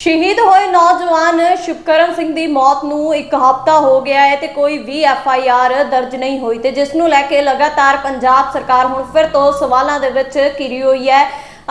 ਸ਼ਹੀਦ ਹੋਏ ਨੌਜਵਾਨ ਸ਼ੁਕਰਨ ਸਿੰਘ ਦੀ ਮੌਤ ਨੂੰ ਇੱਕ ਹਫ਼ਤਾ ਹੋ ਗਿਆ ਹੈ ਤੇ ਕੋਈ ਵੀ ਐਫ ਆਈ ਆਰ ਦਰਜ ਨਹੀਂ ਹੋਈ ਤੇ ਜਿਸ ਨੂੰ ਲੈ ਕੇ ਲਗਾਤਾਰ ਪੰਜਾਬ ਸਰਕਾਰ ਹੁਣ ਫਿਰ ਤੋਂ ਸਵਾਲਾਂ ਦੇ ਵਿੱਚ ਘਿਰੀ ਹੋਈ ਹੈ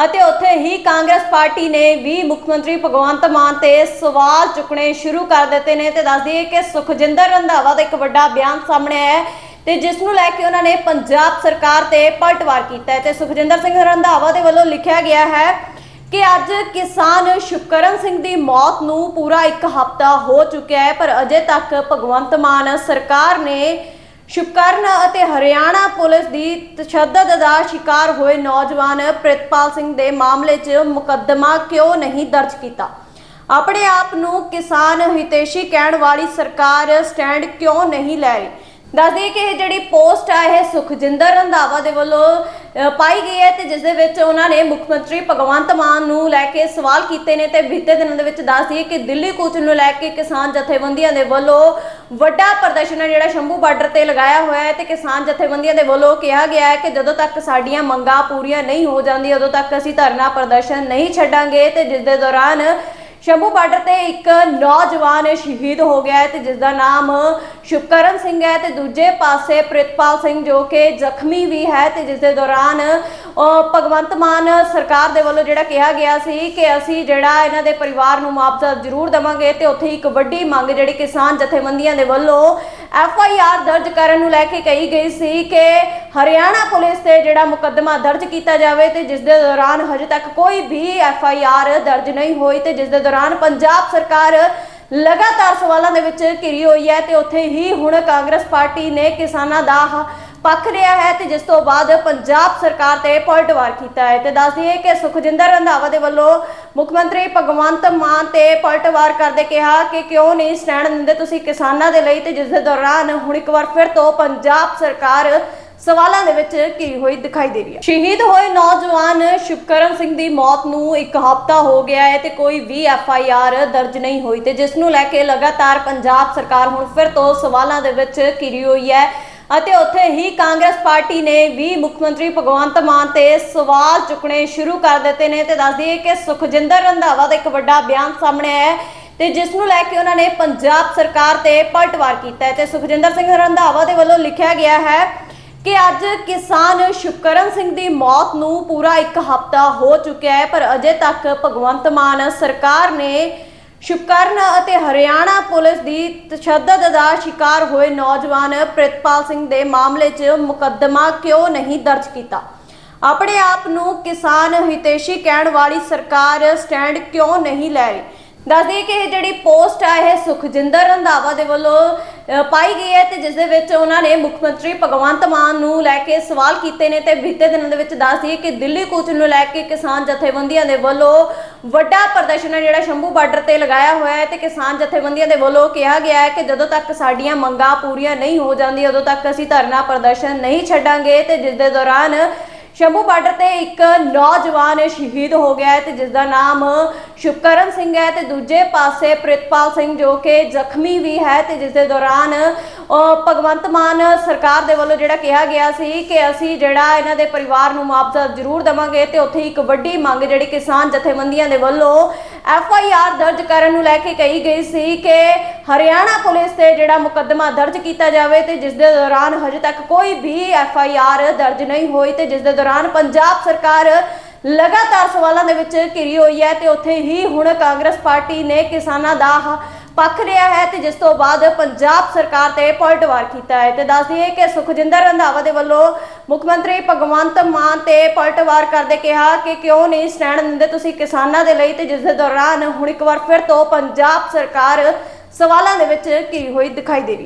ਅਤੇ ਉੱਥੇ ਹੀ ਕਾਂਗਰਸ ਪਾਰਟੀ ਨੇ ਵੀ ਮੁੱਖ ਮੰਤਰੀ ਭਗਵੰਤ ਮਾਨ ਤੇ ਸਵਾਲ ਚੁੱਕਣੇ ਸ਼ੁਰੂ ਕਰ ਦਿੱਤੇ ਨੇ ਤੇ ਦੱਸ ਦਈਏ ਕਿ ਸੁਖਜਿੰਦਰ ਰੰਧਾਵਾ ਦਾ ਇੱਕ ਵੱਡਾ ਬਿਆਨ ਸਾਹਮਣੇ ਆਇਆ ਹੈ ਤੇ ਜਿਸ ਨੂੰ ਲੈ ਕੇ ਉਹਨਾਂ ਨੇ ਪੰਜਾਬ ਸਰਕਾਰ ਤੇ ਪਲਟਵਾਰ ਕੀਤਾ ਹੈ ਤੇ ਸੁਖਜਿੰਦਰ ਸਿੰਘ ਰੰਧਾਵਾ ਦੇ ਵੱਲੋਂ ਲਿਖਿਆ ਗਿਆ ਹੈ ਕਿ ਅੱਜ ਕਿਸਾਨ ਸ਼ੁਕਰਨ ਸਿੰਘ ਦੀ ਮੌਤ ਨੂੰ ਪੂਰਾ ਇੱਕ ਹਫ਼ਤਾ ਹੋ ਚੁੱਕਿਆ ਹੈ, ਪਰ ਅਜੇ ਤੱਕ ਭਗਵੰਤ ਮਾਨ ਸਰਕਾਰ ਨੇ ਸ਼ੁਕਰਨ ਅਤੇ ਹਰਿਆਣਾ ਪੁਲਿਸ ਦੀ ਤਸ਼ੱਦਦ ਦਾ ਸ਼ਿਕਾਰ ਹੋਏ ਨੌਜਵਾਨ ਪ੍ਰਿਤਪਾਲ ਸਿੰਘ ਦੇ ਮਾਮਲੇ 'ਚ ਮੁਕੱਦਮਾ ਕਿਉਂ ਨਹੀਂ ਦਰਜ ਕੀਤਾ? ਆਪਣੇ ਆਪ ਨੂੰ ਕਿਸਾਨ ਹਿਤੇਸ਼ੀ ਕਹਿਣ ਵਾਲੀ ਸਰਕਾਰ ਸਟੈਂਡ ਕਿਉਂ ਨਹੀਂ ਲੈ ਰਹੀ? ਦੱਸਦੇ ਕਿ ਇਹ ਜਿਹੜੀ ਪੋਸਟ ਆ, ਇਹ ਸੁਖਜਿੰਦਰ ਰੰਧਾਵਾ ਦੇ ਵੱਲੋਂ ਪਾਈ ਗਈ ਹੈ ਤੇ ਜਿਸ ਦੇ ਵਿੱਚ ਉਹਨਾਂ ਨੇ ਮੁੱਖ ਮੰਤਰੀ ਭਗਵੰਤ ਮਾਨ ਨੂੰ ਲੈ ਕੇ ਸਵਾਲ ਕੀਤੇ ਨੇ ਤੇ ਬੀਤੇ ਦਿਨਾਂ ਦੇ ਵਿੱਚ ਦੱਸ ਦਈਏ ਕਿ ਦਿੱਲੀ ਕੂਚ ਨੂੰ ਲੈ ਕੇ ਕਿਸਾਨ ਜਥੇਬੰਦੀਆਂ ਦੇ ਵੱਲੋਂ ਵੱਡਾ ਪ੍ਰਦਰਸ਼ਨ ਹੈ, ਜਿਹੜਾ ਸ਼ੰਭੂ ਬਾਰਡਰ ਤੇ ਲਗਾਇਆ ਹੋਇਆ ਹੈ ਤੇ ਕਿਸਾਨ ਜਥੇਬੰਦੀਆਂ ਦੇ ਵੱਲੋਂ ਕਿਹਾ ਗਿਆ ਹੈ ਕਿ ਜਦੋਂ ਤੱਕ ਸਾਡੀਆਂ ਮੰਗਾਂ ਪੂਰੀਆਂ ਨਹੀਂ ਹੋ ਜਾਂਦੀਆਂ, ਉਦੋਂ ਤੱਕ ਅਸੀਂ ਧਰਨਾ ਪ੍ਰਦਰਸ਼ਨ ਨਹੀਂ ਛੱਡਾਂਗੇ ਤੇ ਜਿਸ ਦੇ ਦੌਰਾਨ ਸ਼ੰਭੂ ਬਾਰਡਰ ਤੇ ਇੱਕ ਨੌਜਵਾਨ ਸ਼ਹੀਦ ਹੋ ਗਿਆ ਹੈ ਤੇ ਜਿਸ ਦਾ ਨਾਮ ਸ਼ੁਕਰਨ ਸਿੰਘ ਹੈ ਤੇ ਦੂਜੇ ਪਾਸੇ ਪ੍ਰਿਤਪਾਲ ਸਿੰਘ ਜੋ ਕਿ ਜ਼ਖਮੀ ਵੀ ਹੈ ਤੇ ਜਿਸ ਦੇ ਦੌਰਾਨ ਭਗਵੰਤ ਮਾਨ ਸਰਕਾਰ ਦੇ ਵੱਲੋਂ ਜਿਹੜਾ ਕਿਹਾ ਗਿਆ ਸੀ ਕਿ ਅਸੀਂ ਜਿਹੜਾ ਇਹਨਾਂ ਦੇ ਪਰਿਵਾਰ ਨੂੰ ਮੁਆਵਜ਼ਾ ਜ਼ਰੂਰ ਦੇਵਾਂਗੇ ਤੇ ਉੱਥੇ ਇੱਕ ਵੱਡੀ ਮੰਗ ਜਿਹੜੀ ਕਿਸਾਨ ਜਥੇਬੰਦੀਆਂ ਦੇ ਵੱਲੋਂ ਐਫ ਆਈ ਆਰ ਦਰਜ ਕਰਨ ਨੂੰ ਲੈ ਕੇ ਕਹੀ ਗਈ ਸੀ ਕਿ ਹਰਿਆਣਾ ਪੁਲਿਸ ਤੇ ਜਿਹੜਾ ਮੁਕੱਦਮਾ ਦਰਜ ਕੀਤਾ ਜਾਵੇ ਤੇ ਜਿਸ ਦੇ ਦੌਰਾਨ ਹਜੇ ਤੱਕ ਕੋਈ ਵੀ ਐਫ ਆਈ ਆਰ ਦਰਜ ਨਹੀਂ ਹੋਈ ਤੇ ਜਿਸ ਦੇ ਦੌਰਾਨ ਪੰਜਾਬ ਸਰਕਾਰ ਲਗਾਤਾਰ ਸਵਾਲਾਂ ਦੇ ਵਿੱਚ ਘਿਰੀ ਹੋਈ ਹੈ ਤੇ ਉੱਥੇ ਹੀ ਹੁਣ ਕਾਂਗਰਸ ਪਾਰਟੀ ਨੇ ਕਿਸਾਨਾਂ ਦਾ ਪੱਖ ਲਿਆ ਹੈ ਤੇ ਜਿਸ ਤੋਂ ਬਾਅਦ ਪੰਜਾਬ ਸਰਕਾਰ ਤੇ ਪਲਟਵਾਰ ਕੀਤਾ ਹੈ। ਤੇ ਦੱਸ ਦਈਏ ਕਿ ਸੁਖਜਿੰਦਰ ਰੰਧਾਵਾ ਦੇ ਵੱਲੋਂ ਮੁੱਖ ਮੰਤਰੀ ਭਗਵੰਤ ਮਾਨ ਤੇ ਪਲਟਵਾਰ ਕਰਦੇ ਕਿਹਾ ਕਿ ਕਿਉਂ ਨਹੀਂ ਸਟੈਂਡ ਦਿੰਦੇ ਤੁਸੀਂ ਕਿਸਾਨਾਂ ਦੇ ਲਈ ਤੇ ਜਿਸ ਦੇ ਦੌਰਾਨ ਹੁਣ ਇੱਕ ਵਾਰ ਫਿਰ ਤੋਂ ਪੰਜਾਬ ਸਰਕਾਰ ਸਵਾਲਾਂ ਦੇ ਵਿੱਚ ਘਿਰੀ ਹੋਈ ਦਿਖਾਈ ਦੇ ਰਹੀ ਹੈ। ਸ਼ਹੀਦ ਹੋਏ ਨੌਜਵਾਨ ਸ਼ੁਕਰਨ ਸਿੰਘ ਦੀ ਮੌਤ ਨੂੰ ਇੱਕ ਹਫ਼ਤਾ ਹੋ ਗਿਆ ਹੈ ਤੇ ਕੋਈ ਵੀ ਐਫ ਆਈ ਆਰ ਦਰਜ ਨਹੀਂ ਹੋਈ ਤੇ ਜਿਸ ਨੂੰ ਲੈ ਕੇ ਲਗਾਤਾਰ ਪੰਜਾਬ ਸਰਕਾਰ ਹੁਣ ਫਿਰ ਤੋਂ ਸਵਾਲਾਂ ਦੇ ਵਿੱਚ ਘਿਰੀ ਹੋਈ ਹੈ। ਅਤੇ ਉੱਥੇ ਹੀ ਕਾਂਗਰਸ ਪਾਰਟੀ ਨੇ ਵੀ ਮੁੱਖ ਮੰਤਰੀ ਭਗਵੰਤ ਮਾਨ ਤੇ ਸਵਾਲ ਚੁੱਕਣੇ ਸ਼ੁਰੂ ਕਰ ਦਿੱਤੇ ਨੇ ਤੇ ਦੱਸ ਦਈਏ ਕਿ ਸੁਖਜਿੰਦਰ ਰੰਧਾਵਾ ਦਾ ਇੱਕ ਵੱਡਾ ਬਿਆਨ ਸਾਹਮਣੇ ਆਇਆ ਹੈ ਤੇ ਜਿਸ ਨੂੰ ਲੈ ਕੇ ਉਹਨਾਂ ਨੇ ਪੰਜਾਬ ਸਰਕਾਰ ਤੇ ਪਲਟਵਾਰ ਕੀਤਾ ਹੈ ਤੇ ਸੁਖਜਿੰਦਰ ਸਿੰਘ ਰੰਧਾਵਾ ਦੇ ਵੱਲੋਂ ਲਿਖਿਆ ਗਿਆ ਹੈ ਕਿ ਅੱਜ ਕਿਸਾਨ ਸ਼ੁਕਰਨ ਸਿੰਘ ਦੀ ਮੌਤ ਨੂੰ ਪੂਰਾ ਇੱਕ ਹਫ਼ਤਾ ਹੋ ਚੁੱਕਿਆ ਹੈ, ਪਰ ਅਜੇ ਤੱਕ ਭਗਵੰਤ ਮਾਨ ਸਰਕਾਰ ਨੇ ਸ਼ੁਕਰਨ ਅਤੇ ਹਰਿਆਣਾ ਪੁਲਿਸ ਦੀ ਤਸ਼ੱਦਦ ਦਾ ਸ਼ਿਕਾਰ ਹੋਏ ਨੌਜਵਾਨ ਪ੍ਰਿਤਪਾਲ ਸਿੰਘ ਦੇ ਮਾਮਲੇ 'ਚ ਮੁਕੱਦਮਾ ਕਿਉਂ ਨਹੀਂ ਦਰਜ ਕੀਤਾ? ਆਪਣੇ ਆਪ ਨੂੰ ਕਿਸਾਨ ਹਿਤੇਸ਼ੀ ਕਹਿਣ ਵਾਲੀ ਸਰਕਾਰ ਸਟੈਂਡ ਕਿਉਂ ਨਹੀਂ ਲੈ ਰਹੀ? ਦੱਸਦੇ ਕਿ ਇਹ ਜਿਹੜੀ ਪੋਸਟ ਆ, ਇਹ ਸੁਖਜਿੰਦਰ ਰੰਧਾਵਾ ਦੇ ਵੱਲੋਂ ਪਾਈ ਗਈ ਹੈ ਤੇ ਜਿਸ ਦੇ ਵਿੱਚ ਉਹਨਾਂ ਨੇ ਮੁੱਖ ਮੰਤਰੀ ਭਗਵੰਤ ਮਾਨ ਨੂੰ ਲੈ ਕੇ ਸਵਾਲ ਕੀਤੇ ਨੇ ਤੇ ਬੀਤੇ ਦਿਨਾਂ ਦੇ ਵਿੱਚ ਦੱਸ ਦਈਏ ਕਿ ਦਿੱਲੀ ਕੂਚ ਨੂੰ ਲੈ ਕੇ ਕਿਸਾਨ ਜਥੇਬੰਦੀਆਂ ਦੇ ਵੱਲੋਂ ਵੱਡਾ ਪ੍ਰਦਰਸ਼ਨ ਹੈ ਜਿਹੜਾ ਸ਼ੰਭੂ ਬਾਰਡਰ ਤੇ ਲਗਾਇਆ ਹੋਇਆ ਹੈ ਤੇ ਕਿਸਾਨ ਜਥੇਬੰਦੀਆਂ ਦੇ ਵੱਲੋਂ ਕਿਹਾ ਗਿਆ ਹੈ ਕਿ ਜਦੋਂ ਤੱਕ ਸਾਡੀਆਂ ਮੰਗਾਂ ਪੂਰੀਆਂ ਨਹੀਂ ਹੋ ਜਾਂਦੀਆਂ, ਉਦੋਂ ਤੱਕ ਅਸੀਂ ਧਰਨਾ ਪ੍ਰਦਰਸ਼ਨ ਨਹੀਂ ਛੱਡਾਂਗੇ ਤੇ ਜਿਸ ਦੇ ਦੌਰਾਨ ਸ਼ੰਭੂ ਬਾਰਡਰ ਤੇ ਇੱਕ ਨੌਜਵਾਨ ਸ਼ਹੀਦ ਹੋ ਗਿਆ ਹੈ ਤੇ ਜਿਸ ਦਾ ਨਾਮ ਸ਼ੁਕਰਨ ਸਿੰਘ ਹੈ ਤੇ ਦੂਜੇ ਪਾਸੇ ਪ੍ਰਿਤਪਾਲ ਸਿੰਘ ਜੋ ਕਿ ਜ਼ਖਮੀ ਵੀ ਹੈ ਤੇ ਜਿਸ ਦੇ ਦੌਰਾਨ ਭਗਵੰਤ ਮਾਨ ਸਰਕਾਰ ਦੇ ਵੱਲੋਂ ਜਿਹੜਾ ਕਿਹਾ ਗਿਆ ਸੀ ਕਿ ਅਸੀਂ ਜਿਹੜਾ ਇਹਨਾਂ ਦੇ ਪਰਿਵਾਰ ਨੂੰ ਮੁਆਵਜ਼ਾ ਜ਼ਰੂਰ ਦੇਵਾਂਗੇ ਤੇ ਉੱਥੇ ਇੱਕ ਵੱਡੀ ਮੰਗ ਜਿਹੜੀ ਕਿਸਾਨ ਜਥੇਬੰਦੀਆਂ ਦੇ ਵੱਲੋਂ ਐਫ ਆਈ ਆਰ ਦਰਜ ਕਰਨ ਨੂੰ ਲੈ ਕੇ ਕਹੀ ਗਈ ਸੀ ਕਿ ਹਰਿਆਣਾ ਪੁਲਿਸ ਤੇ ਜਿਹੜਾ ਮੁਕੱਦਮਾ ਦਰਜ ਕੀਤਾ ਜਾਵੇ ਤੇ ਜਿਸ ਦੇ ਦੌਰਾਨ ਹਜੇ ਤੱਕ ਕੋਈ ਵੀ ਐਫ ਆਈ ਆਰ ਦਰਜ ਨਹੀਂ ਹੋਈ ਤੇ ਜਿਸ ਦੇ ਦੌਰਾਨ ਪੰਜਾਬ ਸਰਕਾਰ ਲਗਾਤਾਰ ਸਵਾਲਾਂ ਦੇ ਵਿੱਚ ਘਿਰੀ ਹੋਈ ਹੈ ਤੇ ਉੱਥੇ ਹੀ ਹੁਣ ਕਾਂਗਰਸ ਪਾਰਟੀ ਨੇ ਕਿਸਾਨਾਂ ਦਾ ਪੱਖ ਲਿਆ ਹੈ ਤੇ ਜਿਸ ਤੋਂ ਬਾਅਦ ਪੰਜਾਬ ਸਰਕਾਰ ਤੇ ਪਲਟਵਾਰ ਕੀਤਾ ਹੈ। ਤੇ ਦੱਸ ਦਈਏ ਕਿ ਸੁਖਜਿੰਦਰ ਰੰਧਾਵਾ ਦੇ ਵੱਲੋਂ ਮੁੱਖ ਮੰਤਰੀ ਭਗਵੰਤ ਮਾਨ ਤੇ ਪਲਟਵਾਰ ਕਰਦੇ ਕਿਹਾ ਕਿ ਕਿਉਂ ਨਹੀਂ ਸਟੈਂਡ ਦਿੰਦੇ ਤੁਸੀਂ ਕਿਸਾਨਾਂ ਦੇ ਲਈ ਤੇ ਜਿਸ ਦੇ ਦੌਰਾਨ ਹੁਣ ਇੱਕ ਵਾਰ ਫਿਰ ਤੋਂ ਪੰਜਾਬ ਸਰਕਾਰ ਸਵਾਲਾਂ ਦੇ ਵਿੱਚ ਘਿਰੀ ਹੋਈ ਦਿਖਾਈ ਦੇ ਰਹੀ ਹੈ।